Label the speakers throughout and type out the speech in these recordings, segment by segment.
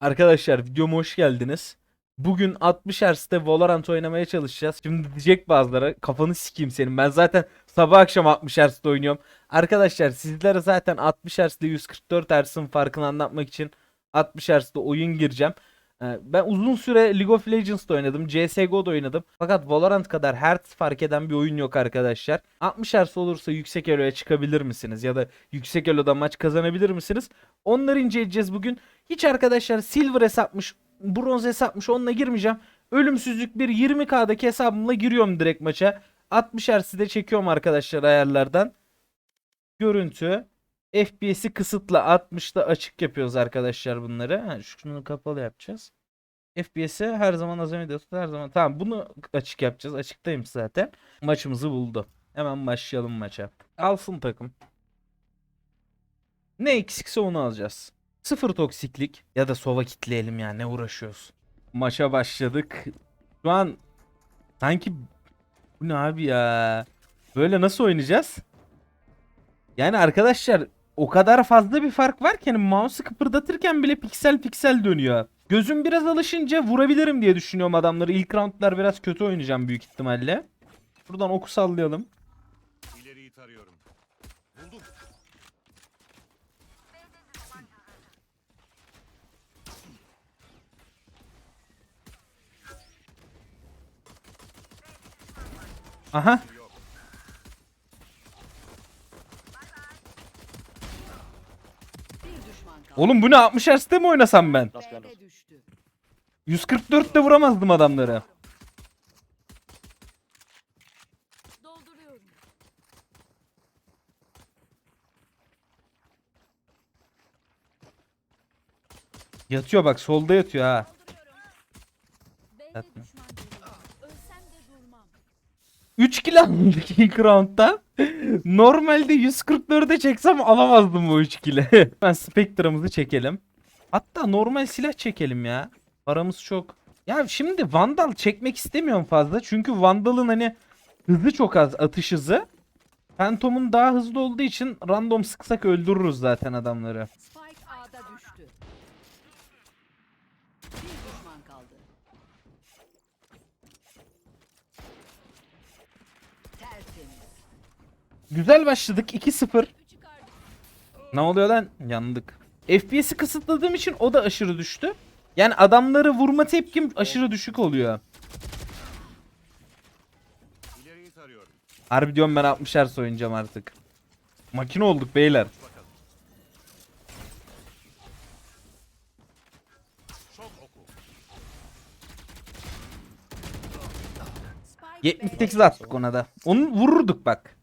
Speaker 1: Arkadaşlar videoma hoş geldiniz. Bugün 60 Hz'de Valorant oynamaya çalışacağız. Şimdi diyecek bazıları kafanı sikeyim senin. Ben zaten sabah akşam 60 Hz'de oynuyorum. Arkadaşlar sizlere zaten 60 Hz ile 144 Hz'ın farkını anlatmak için 60 Hz'de oyun gireceğim. Ee, Ben uzun süre League of Legends'da oynadım. CSGO'da oynadım. Fakat Valorant kadar hertz fark eden bir oyun yok arkadaşlar. 60 Hz olursa yüksek eloya çıkabilir misiniz? Ya da yüksek eloda maç kazanabilir misiniz? Onları inceleyeceğiz bugün. Hiç arkadaşlar silver hesapmış, bronz hesapmış onunla girmeyeceğim. Ölümsüzlük bir 20k'daki hesabımla giriyorum direkt maça. 60 Hz'i de çekiyorum arkadaşlar ayarlardan. Görüntü. FPS'i kısıtla 60'da açık yapıyoruz arkadaşlar bunları. Ha, şunu kapalı yapacağız. FPS'i her zaman az önce tut her zaman. Tamam bunu açık yapacağız. Açıktayım zaten. Maçımızı buldu. Hemen başlayalım maça. Alsın takım. Ne eksikse onu alacağız. Sıfır toksiklik ya da sova kitleyelim ya ne uğraşıyoruz. Maça başladık. Şu an sanki bu ne abi ya? Böyle nasıl oynayacağız? Yani arkadaşlar o kadar fazla bir fark var ki hani mouse'u kıpırdatırken bile piksel piksel dönüyor. Gözüm biraz alışınca vurabilirim diye düşünüyorum adamları. İlk roundlar biraz kötü oynayacağım büyük ihtimalle. Buradan oku sallayalım.
Speaker 2: İleriyi tarıyorum. Buldum.
Speaker 1: Aha.
Speaker 3: Bir düşman kaldı.
Speaker 1: Oğlum bu ne 60 Hz'de mi oynasam ben?
Speaker 3: B'de düştü.
Speaker 1: 144'te vuramazdım adamları. Yatıyor bak solda yatıyor ha. Yatma.
Speaker 3: düşman görüyorum. Ölsem de durmam.
Speaker 1: 3 kill aldık ilk roundda. Normalde 144'e çeksem alamazdım bu 3 kill'i. ben Spectre'ımızı çekelim. Hatta normal silah çekelim ya. Paramız çok. Ya şimdi Vandal çekmek istemiyorum fazla. Çünkü Vandal'ın hani hızı çok az atış hızı. Phantom'un daha hızlı olduğu için random sıksak öldürürüz zaten adamları.
Speaker 3: Spike.
Speaker 1: Güzel başladık 2-0. Ne oluyor lan? Yandık. FPS'i kısıtladığım için o da aşırı düştü. Yani adamları vurma tepkim aşırı düşük oluyor. Harbi diyorum ben 60 Hz oynayacağım artık. Makine olduk beyler.
Speaker 2: Bakalım. Şok oku.
Speaker 3: Spike
Speaker 1: 78 attık ona da. Onu vururduk bak.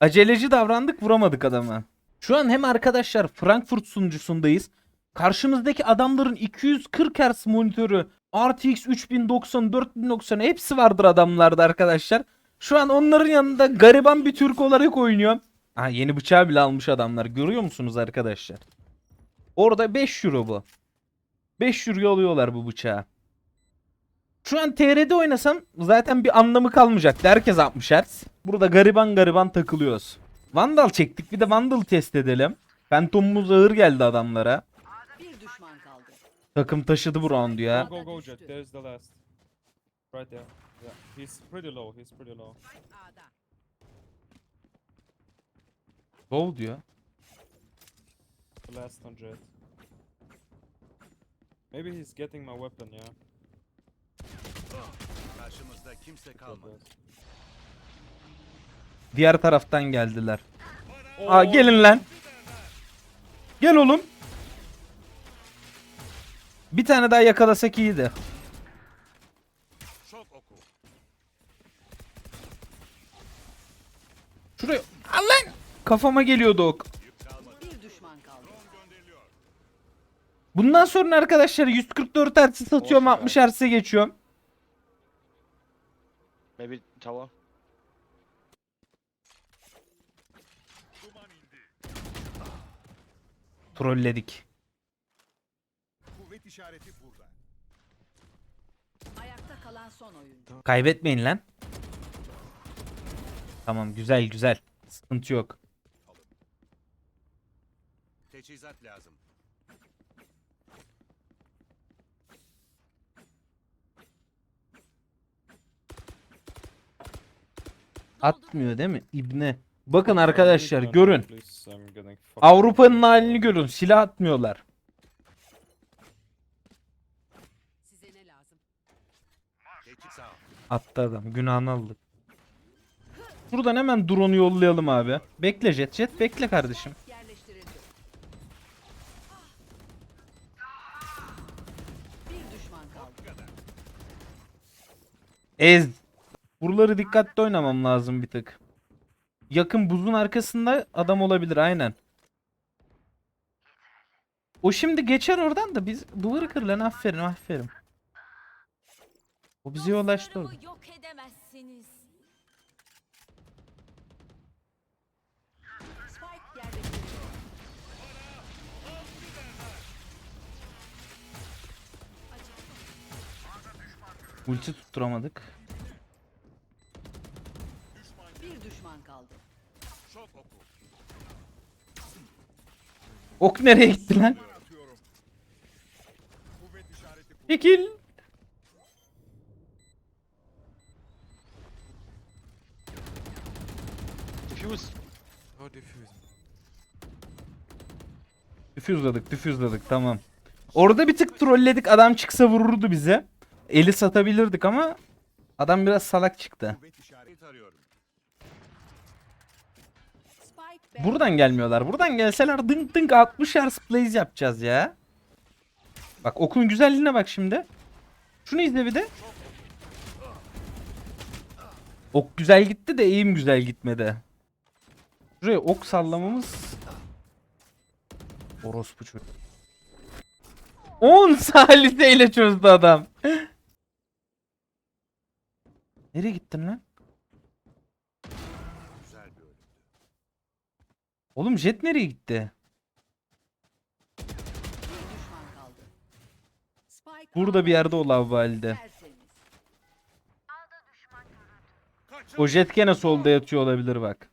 Speaker 1: Aceleci davrandık vuramadık adamı. Şu an hem arkadaşlar Frankfurt sunucusundayız. Karşımızdaki adamların 240 Hz monitörü, RTX 3090, 4090 hepsi vardır adamlarda arkadaşlar. Şu an onların yanında gariban bir Türk olarak oynuyor. Ha yeni bıçağı bile almış adamlar. Görüyor musunuz arkadaşlar? Orada 5 euro bu. 5 euro alıyorlar bu bıçağı. Şu an TR'de oynasam zaten bir anlamı kalmayacak. Herkes 60 Hz. Burada gariban gariban takılıyoruz. Vandal çektik bir de Vandal test edelim. Phantom'umuz ağır geldi adamlara.
Speaker 3: Bir düşman kaldı.
Speaker 1: Takım taşıdı bu roundu ya.
Speaker 4: Go, go, go, Jet. There's the last. Right there. Yeah. He's pretty low. He's pretty low.
Speaker 3: A'da.
Speaker 1: Go diyor.
Speaker 4: The last on Jet. Maybe he's getting my weapon, yeah.
Speaker 2: Karşımızda kimse kalmadı.
Speaker 1: Diğer taraftan geldiler. Aa gelin lan. Gel oğlum. Bir tane daha yakalasak iyiydi. Şuraya. Al lan. Kafama geliyordu ok. Bundan sonra arkadaşlar 144 Hz'i satıyorum
Speaker 5: Olsun
Speaker 1: 60 Hz'e geçiyorum.
Speaker 5: Maybe tower.
Speaker 1: Trolledik.
Speaker 2: Kuvvet işareti burada.
Speaker 3: Ayakta kalan son oyuncu.
Speaker 1: Kaybetmeyin lan. Tamam güzel güzel. Sıkıntı yok.
Speaker 2: Teçhizat lazım.
Speaker 1: Atmıyor değil mi? İbne. Bakın arkadaşlar görün. Avrupa'nın halini görün. Silah atmıyorlar.
Speaker 3: Size ne lazım?
Speaker 2: Geçit sağ ol.
Speaker 1: Attı adam. Günahını aldık. Buradan hemen drone'u yollayalım abi. Bekle Jet. Jet bekle kardeşim.
Speaker 3: Yerleştirildi. Bir düşman kaldı.
Speaker 1: Ez. Buraları dikkatli oynamam lazım bir tık. Yakın buzun arkasında adam olabilir aynen. O şimdi geçer oradan da biz duvarı kır lan aferin aferin. O bize ulaştı orada.
Speaker 5: Dostlarımı yok edemezsiniz.
Speaker 1: Ulti tutturamadık.
Speaker 3: Bir düşman kaldı.
Speaker 2: Çok oku.
Speaker 1: Ok nereye gitti lan?
Speaker 2: Atıyorum. Kuvvet işareti kur.
Speaker 1: Çekil.
Speaker 6: Diffuse. Oh, diffuse.
Speaker 1: Difüzladık difüzladık tamam. Orada bir tık trolledik adam çıksa vururdu bize. Eli satabilirdik ama adam biraz salak çıktı.
Speaker 2: Kuvvet işareti arıyorum.
Speaker 3: Spike B.
Speaker 1: Buradan gelmiyorlar. Buradan gelseler dınk dınk 60 Hz plays yapacağız ya. Bak okun güzelliğine bak şimdi. Şunu izle bir de. Ok güzel gitti de eğim güzel gitmedi. Şuraya ok sallamamız. Orospu çocuk. 10 saliseyle çözdü adam. Nereye gittin lan?
Speaker 2: Güzel bir ölüm.
Speaker 1: Oğlum jet nereye gitti? Burada bir yerde o lavvalide. O jet gene solda yatıyor olabilir bak.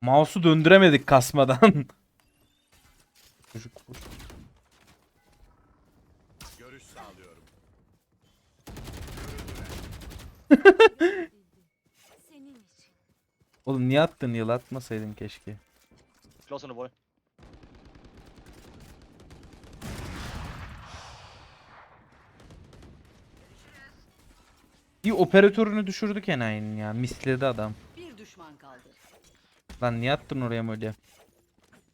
Speaker 1: Mouse'u döndüremedik kasmadan. Çocuk bu.
Speaker 2: Görüş sağlıyorum.
Speaker 5: Senin için.
Speaker 1: Oğlum niye attın yıl atmasaydın keşke.
Speaker 6: Close on the wall.
Speaker 1: İyi operatörünü düşürdük enayinin ya. Misledi adam.
Speaker 3: Bir düşman kaldı.
Speaker 1: Lan niye attın oraya öyle?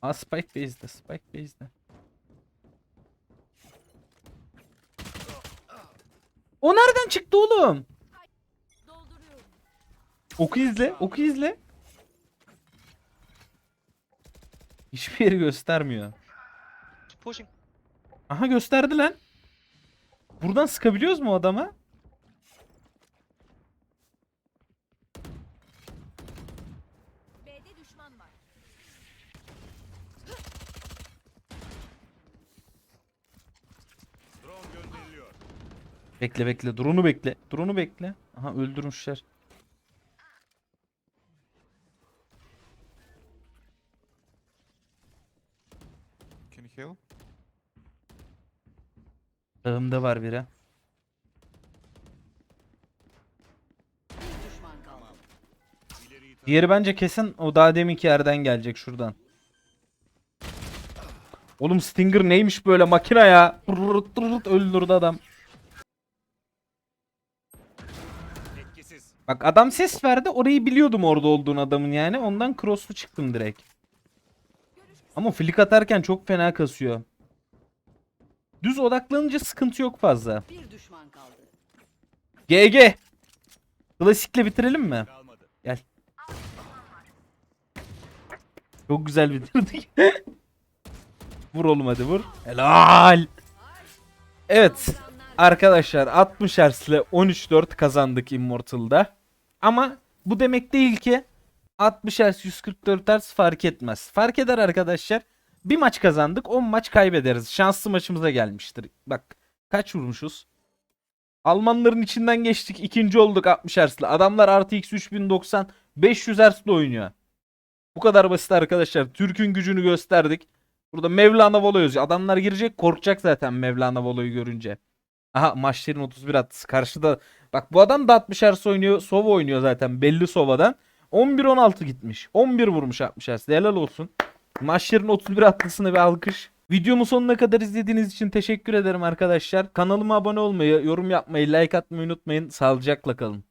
Speaker 1: Aa Spike base'de. Spike base'de. O nereden çıktı oğlum? Oku izle. Oku izle. Hiçbir yeri göstermiyor.
Speaker 6: Pushing.
Speaker 1: Aha gösterdi lan. Buradan sıkabiliyoruz mu o adama?
Speaker 5: B'de düşman var.
Speaker 2: Drone gönderiliyor.
Speaker 1: Bekle bekle. Drone'u bekle. Drone'u bekle. Aha öldürmüşler.
Speaker 6: Heal?
Speaker 1: Sağımda var biri.
Speaker 3: Bir düşman
Speaker 1: Diğeri bence kesin o daha deminki yerden gelecek şuradan. Oğlum Stinger neymiş böyle makina ya? Tırırt tırırt öldürdü adam. Bak adam ses verdi orayı biliyordum orada olduğunu adamın yani. Ondan cross'lu çıktım direkt. Ama flick atarken çok fena kasıyor. Düz odaklanınca sıkıntı yok fazla.
Speaker 3: Bir düşman kaldı.
Speaker 1: GG. Klasikle bitirelim mi?
Speaker 2: Kalmadı.
Speaker 1: Gel. Çok güzel bitirdik. vur oğlum hadi vur. Helal. Evet. Arkadaşlar 60 Hz ile 13-4 kazandık Immortal'da. Ama bu demek değil ki 60 Hz 144 Hz fark etmez. Fark eder arkadaşlar. Bir maç kazandık 10 maç kaybederiz. Şanslı maçımıza gelmiştir. Bak kaç vurmuşuz? Almanların içinden geçtik. ikinci olduk 60 Hz'le. Adamlar RTX 3090 500 Hz'le oynuyor. Bu kadar basit arkadaşlar. Türk'ün gücünü gösterdik. Burada Mevlana Volo yazıyor. Adamlar girecek korkacak zaten Mevlana Volo'yu görünce. Aha maçların 31 attısı. Karşıda bak bu adam da 60 Hz oynuyor. Sova oynuyor zaten belli Sova'dan. 11-16 gitmiş. 11 vurmuş 60 Hz. Helal olsun. Maçların 31 attısına bir alkış. Videomu sonuna kadar izlediğiniz için teşekkür ederim arkadaşlar. Kanalıma abone olmayı, yorum yapmayı, like atmayı unutmayın. Sağlıcakla kalın.